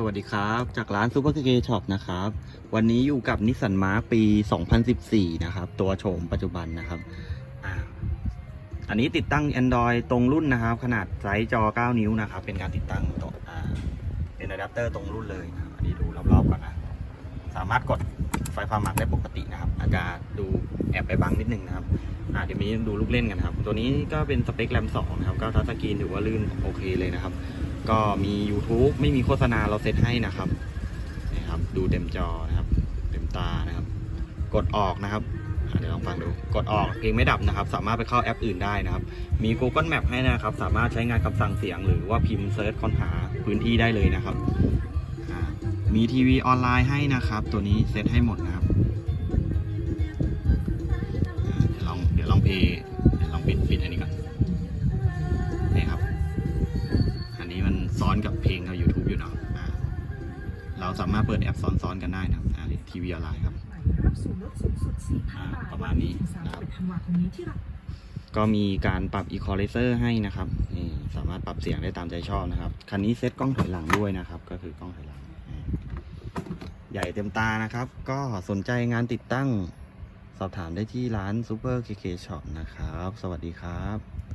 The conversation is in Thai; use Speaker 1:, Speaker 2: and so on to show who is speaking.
Speaker 1: สวัสดีครับ จากร้าน Super KK Shop นะครับ วันนี้อยู่กับนิสสันมาร์ปี 2014 นะครับ ตัวโฉมปัจจุบันนะครับออันนี้ติดตั้ง Android ตรงรุ่นนะครับ ขนาดไซส์จอ 9 นิ้วนะครับ เป็นการติดตั้งตัวอ่าเป็นอะแดปเตอร์ตรงรุ่นเลยนะอันนี้ดูรอบๆก่อนนะ สามารถกดไฟความหมักได้ปกตินะครับ อาจจะดูแอบไปบังนิดนึงนะครับอ่าเดี๋ยวนี้ดูลูกเล่นกันครับ ตัวนี้ก็เป็นสเปคแรม2นะครับก็ทัชสกรีนถือว่าลื่นโอเคเลยนะครับ ก็มี YouTube ไม่มีโฆษณาเราเซตให้นะครับนี่ครับดูเต็มจอนะครับ เต็มตานะครับ กดออกนะครับเดี๋ยวลองฟังดูกดออกเพลงไม่ดับนะครับ สามารถไปเข้าแอปอื่นได้นะครับ มี Google Map ให้นะครับ สามารถใช้งานคำสั่งเสียง หรือว่าพิมพ์เซิร์ชค้นหาพื้นที่ได้เลยนะครับมีทีวีออนไลน์ให้นะครับ ตัวนี้เซตให้หมดนะครับ อนกับเพลงกับ YouTube อยู่เนาะอ่าเราสามารถเปิดแอปซ้อนๆกันได้นะครับอ่าทีวีออนไลน์ครับ
Speaker 2: รับส่วนลดสูงสุด
Speaker 1: อ่า
Speaker 2: 4,000บาท
Speaker 1: ประมาณนี้
Speaker 2: ถึง
Speaker 1: นะครับ
Speaker 2: 31ธันวาคมนี้ที่ร้าน
Speaker 1: ก็มีการปรับ equalizer ให้นะครับนี่สามารถปรับเสียงได้ตามใจชอบนะครับ คันนี้เซ็ตกล้องถอยหลังด้วยนะครับ ก็คือกล้องถอยหลังอ่าใหญ่เต็มตานะครับ ก็สนใจงานติดตั้งสอบถามได้ที่ร้าน Super KK Shop นะครับ สวัสดีครับ